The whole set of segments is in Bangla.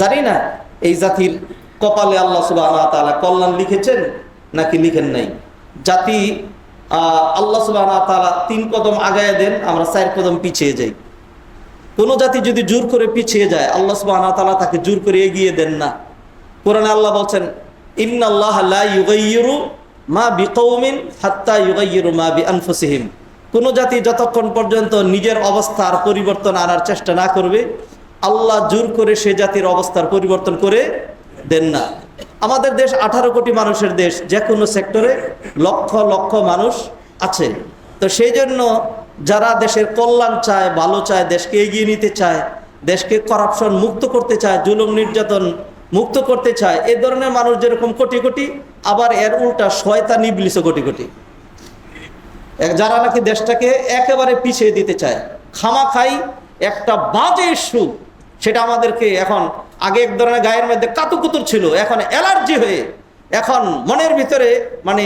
জানি না এই জাতির কপালে আল্লাহ সুবাহ তাআলা কল্যাণ লিখেছেন নাকি লিখেন নাই। জাতি আল্লাহ সুবাহ তাআলা তিন কদম আগায় দেন, আমরা চার কদম পিছিয়ে যাই। কোন জাতি যদি জোর করে পিছিয়ে যায়, আল্লাহ সুবাহ তাআলা তাকে জোর করে এগিয়ে দেন না। কোরআনে আল্লাহ বলছেন ইউগাইয়িরু মা মা বিআনফুসিহিম। কোন জাতি যতক্ষণ পর্যন্ত নিজের অবস্থার পরিবর্তন আনার চেষ্টা না করবে আল্লাহ জোর করে সে জাতির অবস্থার পরিবর্তন করে দেন না। আমাদের দেশ আঠারো কোটি মানুষের দেশ, যে কোনো সেক্টরে লক্ষ লক্ষ মানুষ আছে। তো সেই জন্য যারা দেশের কল্যাণ চায়, ভালো চায়, দেশকে এগিয়ে নিতে চায়, দেশকে করাপশন মুক্ত করতে চায়, জুলুম নির্যাতন মুক্ত করতে চায়, এ ধরনের মানুষ যেরকম কোটি কোটি, আবার এর উল্টা শয়তা নিবলিস কোটি কোটি। যারা নাকি দেশটাকে একেবারে পিছিয়ে দিতে চায় খামা খাই একটা বাজে ইস্যু সেটা আমাদেরকে এখন আগে এক ধরনের গায়ের মধ্যে কাতুকুতুর ছিল। এখন অ্যালার্জি হয়ে, এখন মনের ভিতরে মানে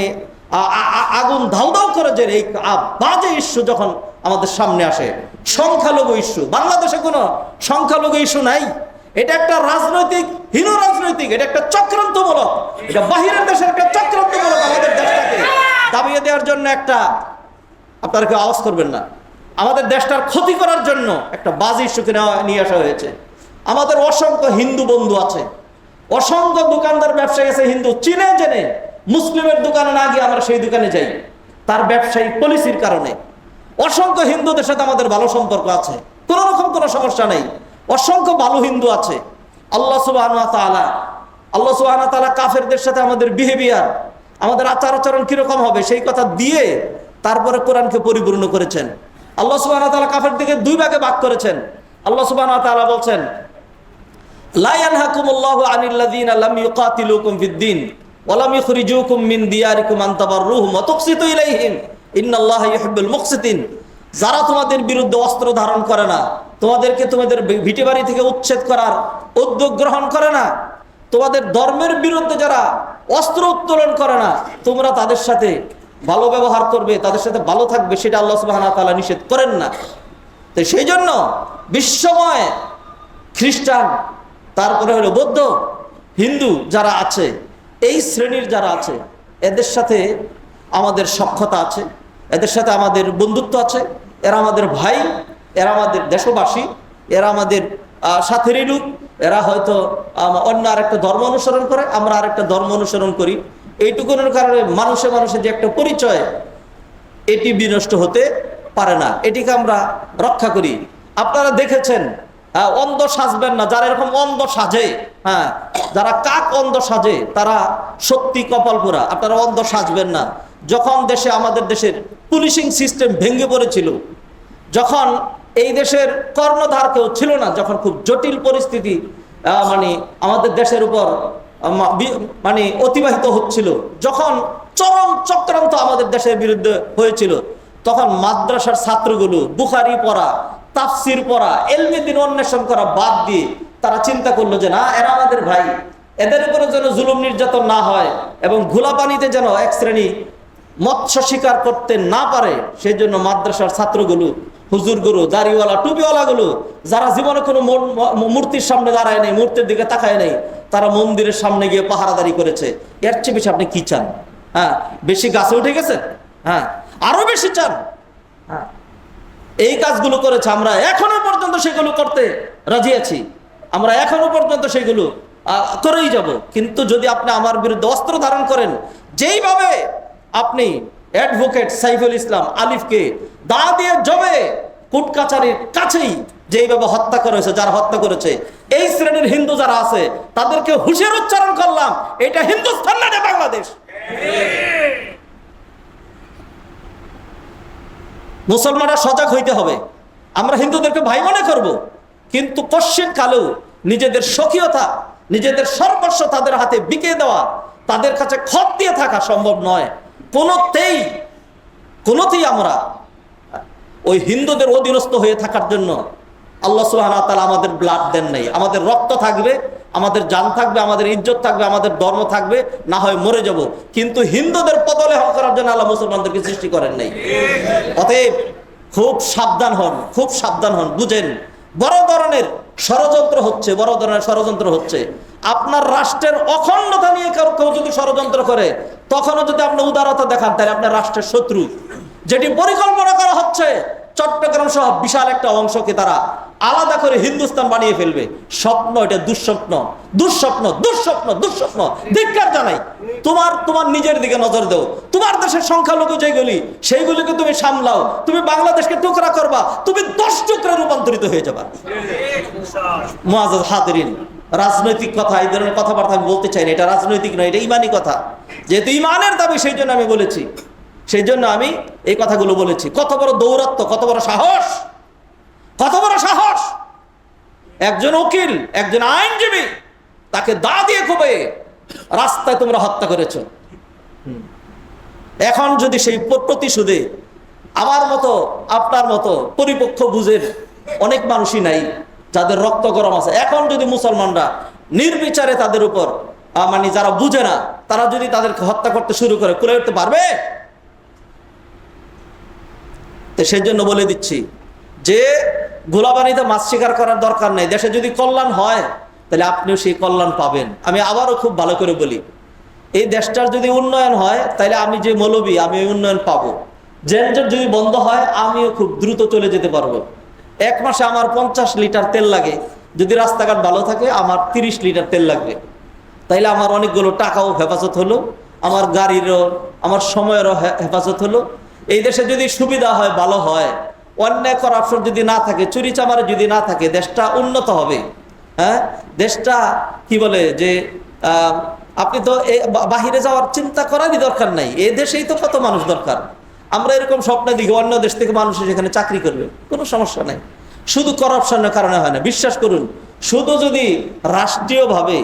আগুন ধাউ ধাউ করে যে এই বাজে ইস্যু যখন আমাদের সামনে আসে। সংখ্যালঘু ইস্যু। বাংলাদেশে কোনো সংখ্যালঘু ইস্যু নাই। এটা একটা রাজনৈতিক, হীন রাজনৈতিক, এটা একটা চক্রান্তমূলক, এটা বাহিরের দেশের একটা চক্রান্তমূলক আমাদের দেশটাকে দাবিয়ে দেওয়ার জন্য একটা, আপনারা কেউ আওয়াজ করবেন না। আমাদের দেশটার ক্ষতি করার জন্য একটা বাজে ইস্যুকে নিয়ে আসা হয়েছে। আমাদের অসংখ্য হিন্দু বন্ধু আছে, অসংখ্য দোকানদার ব্যবসায়ী আছে হিন্দু, চিনে জেনে মুসলিমের দোকানে না গিয়ে আমরা সেই দোকানে যাই। তার ব্যবসায়িক পলিসির কারণে। অসংখ্য হিন্দুদের সাথে আমাদের ভালো সম্পর্ক আছে, কোনো রকম কোনো সমস্যা নেই। অসংখ্য ভালো হিন্দু আছে। আল্লাহ সুবাহ আল্লাহ সুবাহ কাফেরদের সাথে আমাদের বিহেভিয়ার আমাদের আচার আচরণ কীরকম হবে সেই কথা দিয়ে তারপরে কোরআনকে পরিপূর্ণ করেছেন। আল্লাহ সুবাহ তাআলা কাফের দিকে দুই ভাগে ভাগ করেছেন। আল্লাহ সুবাহ বলছেন যারা তোমাদের বিরুদ্ধে অস্ত্র ধারণ করে না, তোমাদেরকে তোমাদের ভিটে বাড়ি থেকে উচ্ছেদ করার উদ্যোগ গ্রহণ করে না, তোমাদের ধর্মের বিরুদ্ধে যারা অস্ত্র উত্তোলন করে না, তোমরা তাদের সাথে ভালো ব্যবহার করবে, তাদের সাথে ভালো থাকবে, সেটা আল্লাহ সুবহানাহু ওয়া তাআলা নিষেধ করেন না। তো সেই জন্য বিশ্বময় খ্রিস্টান তারপরে হলো বৌদ্ধ, হিন্দু যারা আছে, এই শ্রেণির যারা আছে, এদের সাথে আমাদের সক্ষতা আছে, এদের সাথে আমাদের বন্ধুত্ব আছে, এরা আমাদের ভাই, এরা আমাদের দেশবাসী, এরা আমাদের সাথেরই লোক, এরা হয়তো অন্য আরেকটা ধর্ম অনুসরণ করে, আমরা আরেকটা ধর্ম অনুসরণ করি। এইটুকুনের কারণে মানুষে মানুষের যে একটা পরিচয়, এটি বিনষ্ট হতে পারে না। এটিকে আমরা রক্ষা করি। আপনারা দেখেছেন আহ, অন্ধ সাজবেন না যারা এরকম অন্ধ সাজে হ্যাঁ যারা কাক অন্ধ সাজে তারা সত্যি পোড়া আপনারা অন্ধ সাজবেন না। যখন দেশে আমাদের দেশের পুলিশিং সিস্টেম ভেঙে পড়েছিল যখন এই দেশের কর্ণধার কেউ ছিল না যখন খুব জটিল পরিস্থিতি মানে আমাদের দেশের উপর মানে অতিবাহিত হচ্ছিল যখন চরম চক্রান্ত আমাদের দেশের বিরুদ্ধে হয়েছিল তখন মাদ্রাসার ছাত্রগুলো বুখারি পড়া তাফসির পড়া, এলমে দিন অন্বেষণ করা বাদ দিয়ে তারা চিন্তা করল যে, না, এরা আমাদের ভাই। এদের উপরে যেন জুলুম নির্যাতন না হয় এবং ঘোলা পানিতে যেন এক শ্রেণি মৎস্য শিকার করতে না পারে সেই জন্য মাদ্রাসার ছাত্রগুলো হুজুর হুজুরগুলো, দাড়িওয়ালা, টুপিওয়ালাগুলো, যারা জীবনে কোনো মূর্তির সামনে দাঁড়ায় নেই, মূর্তির দিকে তাকায় নেই, তারা মন্দিরের সামনে গিয়ে পাহারাদারি করেছে। এর চেয়ে বেশি আপনি কি চান? হ্যাঁ বেশি গাছে উঠে গেছে হ্যাঁ আরও বেশি চান? হ্যাঁ এই কাজগুলো করেছে, আমরা এখনও পর্যন্ত সেগুলো করতে রাজি আছি। আমরা এখনও পর্যন্ত সেগুলো করেই যাব। কিন্তু যদি আপনি আমার বিরুদ্ধে অস্ত্র ধারণ করেন, যেইভাবে আপনি অ্যাডভোকেট সাইফুল ইসলাম আলিফকে দা দিয়ে জবে কোর্ট কাছারির কাছেই যেইভাবে হত্যা করেছে, যারা হত্যা করেছে, এই শ্রেণির হিন্দু যারা আছে, তাদেরকে হুশের উচ্চারণ করলাম, এটা হিন্দুস্তান না বাংলাদেশ। মুসলমানরা সজাগ হইতে হবে। আমরা হিন্দুদেরকে ভাই মনে করব। কিন্তু পশ্চিম কালেও নিজেদের স্বকীয়তা, নিজেদের সর্বস্ব তাদের হাতে বিকে দেওয়া, তাদের কাছে খত দিয়ে থাকা সম্ভব নয়। কোনোতেই কোনোতেই আমরা ওই হিন্দুদের অধীনস্থ হয়ে থাকার জন্য আল্লাহ সুবহানাহু ওয়া তাআলা আমাদের ব্লাড দেন নাই। আমাদের রক্ত থাকবে, আমাদের জান থাকবে, আমাদের ইজ্জত থাকবে, আমাদের ধর্ম থাকবে, না হয় মরে যাব। কিন্তু হিন্দুদের পদলে হক করার জন্য আল্লাহ মুসলমানদেরকে সৃষ্টি করেন নাই। অতএব খুব সাবধান হন, খুব সাবধান হন, বুঝেন। বড় ধরনের ষড়যন্ত্র হচ্ছে, বড় ধরনের ষড়যন্ত্র হচ্ছে। আপনার রাষ্ট্রের অখণ্ডতা নিয়ে কেউ কেউ যদি ষড়যন্ত্র করে, তখনও যদি আপনি উদারতা দেখান, তাহলে আপনার রাষ্ট্রের শত্রু। যেটি পরিকল্পনা করা হচ্ছে চট্টগ্রাম সহ বিশাল একটা অংশকে তারা আলাদা করে হিন্দুস্তান বানিয়ে ফেলবে। স্বপ্ন এটা দুঃস্বপ্ন। দুঃস্বপ্ন দুঃস্বপ্ন দুঃস্বপ্ন। ধিক্কার জানাই, তোমার তোমার নিজের দিকে নজর দেও। তোমার দেশের সংখ্যালঘু যেগুলি, সেইগুলিকে তুমি সামলাও। তুমি বাংলাদেশকে টুকরা করবা। তুমি দশ টুকরা রূপান্তরিত হয়ে যাবা। মুআজ্জাজ হাদিরিন রাজনৈতিক কথা, এই ধরনের কথাবার্তা আমি বলতে চাই না। এটা রাজনৈতিক নয়, এটা ইমানি কথা। যেহেতু ইমানের দাবি, সেই জন্য আমি বলেছি। সেই জন্য আমি এই কথাগুলো বলেছি। কত বড় দৌরত্ব কত বড় সাহস, কত বড় সাহস। একজন উকিল, একজন আইনজীবী তাকে দা দিয়ে খুবে, রাস্তায় তোমরা হত্যা করেছ। এখন যদি সেই প্রতিশোধে আমার মতো, আপনার মতো পরিপক্ষ বুঝের অনেক মানুষই নাই, যাদের রক্ত গরম আছে। এখন যদি মুসলমানরা নির্বিচারে তাদের উপর মানে যারা বুঝে না, তারা যদি তাদেরকে হত্যা করতে শুরু করে কুলে উঠতে পারবে? তো সেই জন্য বলে দিচ্ছি, যে গোলাবানিতে মাছ শিকার করার দরকার নেই, দেশে যদি কল্যাণ হয়, তাহলে আপনিও সেই কল্যাণ পাবেন। আমি আবারও খুব ভালো করে বলি, এই দেশটার যদি উন্নয়ন হয়, তাহলে আমি যে মৌলবী, আমি উন্নয়ন পাবো। জেনজট যদি বন্ধ হয়, আমিও খুব দ্রুত চলে যেতে পারব। এক মাসে আমার পঞ্চাশ লিটার তেল লাগে, যদি রাস্তাঘাট ভালো থাকে, আমার তিরিশ লিটার তেল লাগবে। তাইলে আমার অনেকগুলো টাকাও হেফাজত হলো, আমার গাড়িরও, আমার সময়েরও হেফাজত হলো এই দেশে যদি সুবিধা হয়, ভালো হয়, অন্যায় করাপশন যদি না থাকে, চুরি চামারে যদি না থাকে, দেশটা উন্নত হবে। হ্যাঁ? দেশটা কি বলে যে আপনি তো বাহিরে যাওয়ার চিন্তা করারই দরকার নাই। এ দেশেই তো কত মানুষ দরকার। আমরা এরকম স্বপ্ন দিকে অন্য দেশ থেকে মানুষ সেখানে চাকরি করবে। কোনো সমস্যা নাই। শুধু করাপশনের কারণে হয় না। বিশ্বাস করুন, শুধু যদি রাষ্ট্রীয়ভাবে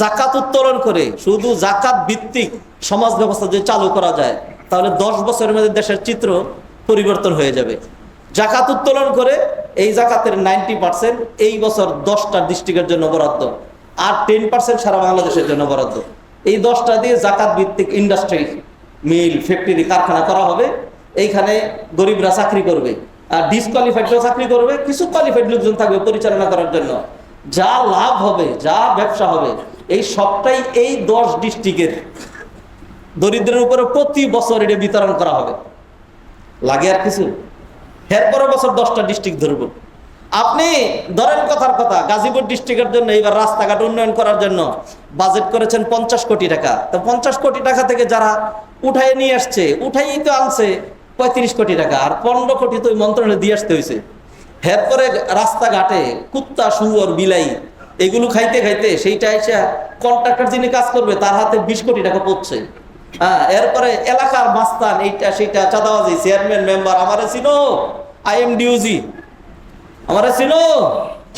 জাকাত উত্তোলন করে, শুধু জাকাত ভিত্তিক সমাজ ব্যবস্থা যদি চালু করা যায় তাহলে দশ বছরের মধ্যে দেশের চিত্র পরিবর্তন হয়ে যাবে। জাকাত উত্তোলন করে এই জাকাতের নাইনটি পার্সেন্ট এই বছর দশটা ডিস্ট্রিক্টের জন্য বরাদ্দ আর টেন পার্সেন্ট সারা বাংলাদেশের জন্য বরাদ্দ। এই দশটা দিয়ে জাকাত ভিত্তিক ইন্ডাস্ট্রি মিল ফ্যাক্টরি কারখানা করা হবে। এইখানে গরিবরা চাকরি করবে আর ডিসকোয়ালিফাইডরাও চাকরি করবে। কিছু কোয়ালিফাইড লোকজন থাকবে পরিচালনা করার জন্য। যা লাভ হবে, যা ব্যবসা হবে, এই সবটাই এই দশ ডিস্ট্রিক্টের দরিদ্রের উপরে প্রতি বছর এটা বিতরণ করা হবে। লাগে আর কিছু? এরপরের বছর দশটা ডিস্ট্রিক্ট ধরব। আপনি ধরেন কথার কথা, গাজীপুর ডিস্ট্রিক্টের জন্য এবার রাস্তাঘাট উন্নয়ন করার জন্য বাজেট করেছেন পঞ্চাশ কোটি টাকা। তো পঞ্চাশ কোটি টাকা থেকে যারা উঠাই নিয়ে আসছে উঠাই তো আনছে পঁয়ত্রিশ কোটি টাকা। আর পনেরো কোটি তো মন্ত্রণালয়ে দিয়ে আসতে হয়েছে। এরপরে রাস্তাঘাটে কুত্তা, শুয়োর, বিলাই, এগুলো খাইতে খাইতে সেইটা এসে কন্ট্রাক্টর যিনি কাজ করবে, তার হাতে বিশ কোটি টাকা পড়ছে। হ্যাঁ এরপরে এলাকার মাস্তান এইটা, সেইটা, চাঁদাবাজি, চেয়ারম্যান মেম্বার, আমারে চিনো? আই এম ডিউজি আমারে চিনো?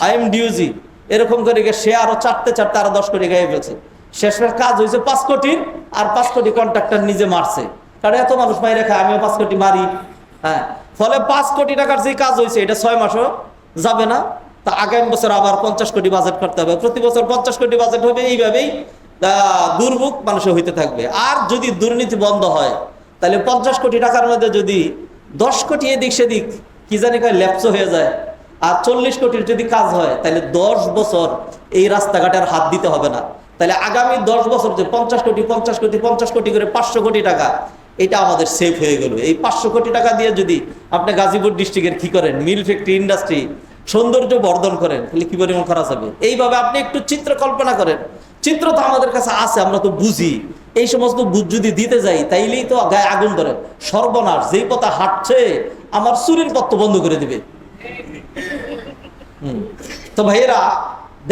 আই এম ডিউজি এরকম করে গিয়ে সে আরও চারটে চারটে, আরও দশ কোটি গায়ে ফেলছে। শেষের কাজ হয়েছে পাঁচ কোটি আর পাঁচ কোটি কন্ট্রাক্টর নিজে মারছে। কারণ এত মানুষ মাই রেখে আমিও পাঁচ কোটি মারি। হ্যাঁ ফলে পাঁচ কোটি টাকার যে কাজ হয়েছে, এটা ছয় মাসও যাবে না। তা আগামী বছর আবার পঞ্চাশ কোটি বাজেট করতে হবে। প্রতি বছর পঞ্চাশ কোটি বাজেট হবে এইভাবেই দুর্ভোগ মানুষের হইতে থাকবে। আর যদি দুর্নীতি বন্ধ হয়, তাহলে পঞ্চাশ কোটি টাকার মধ্যে যদি দশ কোটি এদিক সেদিক কি জানি কয় ল্যাপস হয়ে যায়। আর চল্লিশ কোটির যদি কাজ হয়, তাহলে দশ বছর এই রাস্তাঘাটে আর হাত দিতে হবে না। তাহলে আগামী দশ বছর যে পঞ্চাশ কোটি পঞ্চাশ কোটি পঞ্চাশ কোটি করে পাঁচশো কোটি টাকা, এটা আমাদের সেফ হয়ে গেল। এই পাঁচশো কোটি টাকা দিয়ে যদি আপনি গাজীপুর ডিস্ট্রিক্টের কি করেন? মিল ফ্যাক্টরি ইন্ডাস্ট্রি সৌন্দর্য বর্ধন করেন, তাহলে কি পরিমাণ খরচ হবে? এইভাবে আপনি একটু চিত্র কল্পনা করেন। চিত্র তো আমাদের কাছে আছে, আমরা তো বুঝি। এই সমস্ত বুঝ যদি দিতে যাই, তাইলেই তো গায়ে আগুন ধরে। সর্বনাশ, যেই পথে হাঁটছে, আমার চুরির পথ বন্ধ করে দিবে। তো ভাইয়েরা,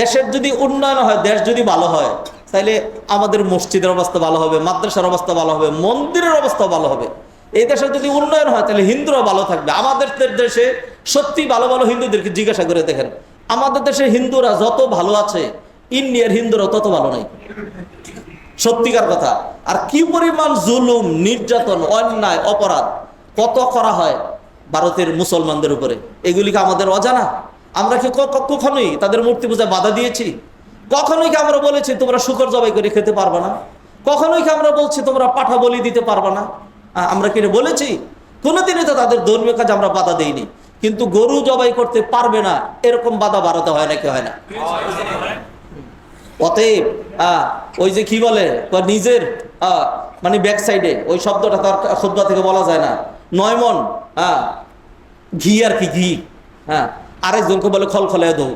দেশের যদি উন্নয়ন হয়, দেশ যদি ভালো হয় তাহলে আমাদের মসজিদের অবস্থা ভালো হবে, মাদ্রাসার অবস্থা ভালো হবে, মন্দিরের অবস্থা ভালো হবে। এই দেশের যদি উন্নয়ন হয়, তাহলে হিন্দুরা ভালো থাকবে। আমাদের দেশে সত্যি ভালো ভালো হিন্দুদেরকে জিজ্ঞাসা করে দেখেন। আমাদের দেশে হিন্দুরা যত ভালো আছে ইন্ডিয়ার হিন্দুরা তত ভালো নাই। সত্যিকার কথা। আর কি পরিমাণ জুলুম, নির্যাতন, অন্যায়, অপরাধ, কত করা হয় ভারতের মুসলমানদের উপরে? এগুলিকে আমাদের অজানা? আমরা কি কখনোই তাদের মূর্তি পূজায় বাধা দিয়েছি? কখনোই কি আমরা বলেছি তোমরা শুকর জবাই করে খেতে পারবে না? কখনোই কি আমরা বলছি তোমরা পাঠা বলি দিতে পারবে না? আমরা কি বলেছি? কোনোদিনই তো তাদের ধর্মীয় কাজে আমরা বাধা দেইনি। কিন্তু গরু জবাই করতে পারবে না, এরকম বাধা বাড়াতে হয় নাকি হয় না? অতএব ওই যে কি বলে নিজের মানে ব্যাক সাইডে ওই শব্দটা তার খুদ্া থেকে বলা যায় না। নয় মন হ্যাঁ ঘি আর কি, ঘি হ্যাঁ আরেকজনকে বলে খলখলে দৌ।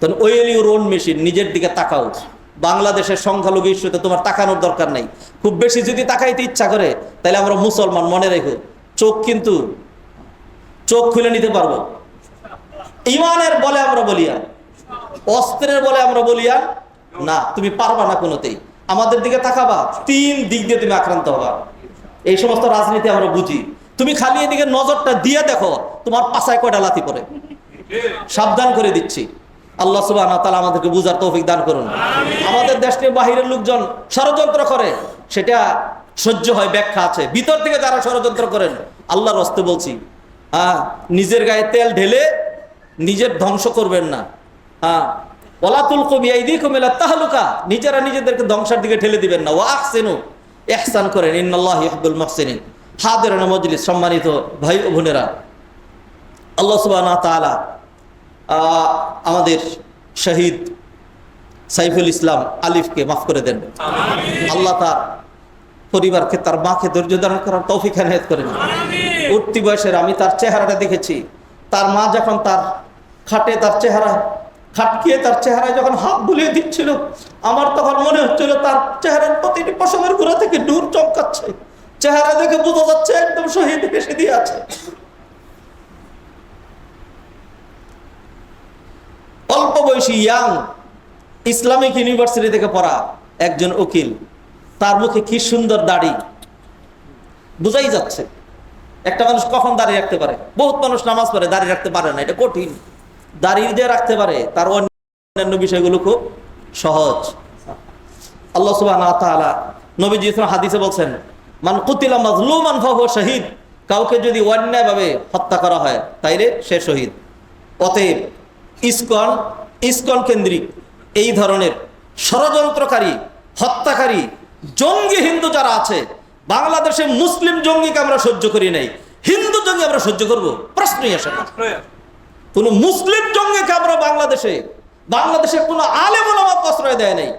তখন ওয়েল ইউর ওন মেশিন নিজের দিকে তাকাও। বাংলাদেশের সংখ্যালঘু ইস্যুতে তোমার তাকানোর দরকার নাই। খুব বেশি যদি তাকাইতে ইচ্ছা করে, তাহলে আমরা মুসলমান, মনে রেখো। চোখ কিন্তু, চোখ খুলে নিতে পারব। ইমানের বলে আমরা বলিয়া অস্ত্রের বলে আমরা বলিয়া না তুমি পারবা না কোনোতেই। আমাদের দিকে তাকাবা তিন দিক দিয়ে তুমি আক্রান্ত হবা। এই সমস্ত রাজনীতি আমরা বুঝি। তুমি খালি এদিকে নজরটা দিয়ে দেখো তোমার পাশায় কয়টা লাথি পরে সাবধান করে দিচ্ছি। আল্লাহ সুবাহ তালা আমাদেরকে বুঝার তৌফিক দান করুন। আমাদের দেশ নিয়ে বাহিরের লোকজন ষড়যন্ত্র করে সেটা সহ্য হয় ব্যাখ্যা আছে। ভিতর থেকে যারা ষড়যন্ত্র করেন আল্লাহর রস্তে বলছি হ্যাঁ নিজের গায়ে তেল ঢেলে নিজের ধ্বংস করবেন না। হ্যাঁ ওলাতুল কবি এই দিক তাহলুকা। নিজেরা নিজেদেরকে ধ্বংসের দিকে ঠেলে দিবেন না। ও আহসেনু এহসান করেন ইন্নআল্লাহ ইহবুল মহসিন হাদের মজলিস সম্মানিত ভাই ও বোনেরা। আল্লাহ সুবাহ তালা আমাদের শহীদ সাইফুল ইসলাম আলিফকে মাফ করে দেন। আল্লাহ তার পরিবারকে তার মাকে ধৈর্য ধারণ করার তৌফিক হেনায়ত করেন উঠতি বয়সের আমি তার চেহারাটা দেখেছি। তার মা যখন তার খাটে তার চেহারা খাটকিয়ে তার চেহারায় যখন হাত বুলিয়ে দিচ্ছিল, আমার তখন মনে হচ্ছিল তার চেহারার প্রতিটি পশমের গোড়া থেকে নূর চমকাচ্ছে। চেহারা দেখে বোঝা যাচ্ছে একদম শহীদ হেসে দিয়ে আছে। অল্প বয়সী ইয়াং ইসলামিক ইউনিভার্সিটি থেকে পড়া একজন উকিল, তার মুখে কি সুন্দর দাড়ি। বুঝাই যাচ্ছে, একটা মানুষ কখন দাঁড়িয়ে রাখতে পারে? বহুত মানুষ নামাজ পড়ে দাঁড়িয়ে রাখতে পারে না, এটা কঠিন। দাঁড়িয়ে যে রাখতে পারে, তার অন্যান্য বিষয়গুলো খুব সহজ। আল্লাহ সুবাহ নবীজি হাদিসে বলছেন, মান কুতিলা মাজলুমান ফাহুয়া শহীদ। কাউকে যদি অন্যায়ভাবে হত্যা করা হয়, তাইলে সে শহীদ। অতএব ইসকন ইসকন কেন্দ্রিক এই ধরনের ষড়যন্ত্রকারী, হত্যাকারী, জঙ্গি হিন্দু যারা আছে বাংলাদেশে মুসলিম জঙ্গিকে আমরা সহ্য করি নাই, হিন্দু জঙ্গি আমরা সহ্য করব? প্রশ্নই আসে না। কোন মুসলিম জঙ্গিকে আমরা বাংলাদেশে বাংলাদেশের কোনো আলেম ওলামা প্রশ্রয় দেয় নাই।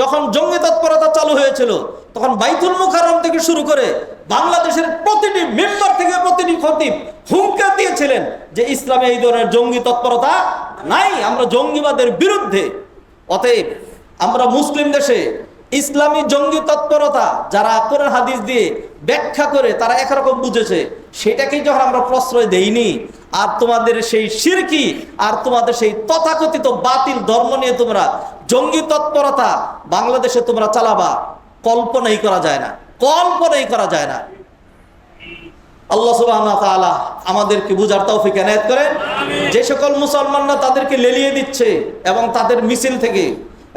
যখন জঙ্গি তৎপরতা চালু হয়েছিল, তখন বাইতুল মুখারম থেকে শুরু করে বাংলাদেশের প্রতিটি মেম্বার থেকে প্রতিটি খতিব হুঙ্কার দিয়েছিলেন যে ইসলামে এই ধরনের জঙ্গি তৎপরতা নাই, আমরা জঙ্গিবাদের বিরুদ্ধে। অতএব আমরা মুসলিম দেশে ইসলামী জঙ্গি তৎপরতা, যারা কোরআন হাদিস দিয়ে ব্যাখ্যা করে তারা একরকম বুঝেছে সেটাকেই যখন আমরা প্রশ্রয় দেইনি। আর তোমাদের সেই শিরকি আর তোমাদের সেই তথাকথিত বাতিল ধর্ম নিয়ে তোমরা জঙ্গি তৎপরতা বাংলাদেশে তোমরা চালাবা কল্পনাই করা যায় না কল্পনাই করা যায় না। আল্লাহ তাআলা আমাদেরকে বুঝার তৌফিক এনায়েত করেন। যে সকল মুসলমানরা তাদেরকে লেলিয়ে দিচ্ছে এবং তাদের মিছিল থেকে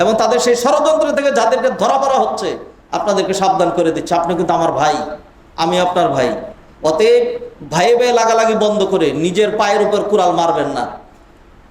এবং তাদের সেই ষড়যন্ত্র থেকে যাদেরকে ধরা পড়া হচ্ছে আপনাদেরকে সাবধান করে দিচ্ছে। আপনি কিন্তু আমার ভাই, আমি আপনার ভাই। অতএব ভাইয়ে ভাইয়ে লাগালাগি বন্ধ করে নিজের পায়ের উপর কুড়াল মারবেন না।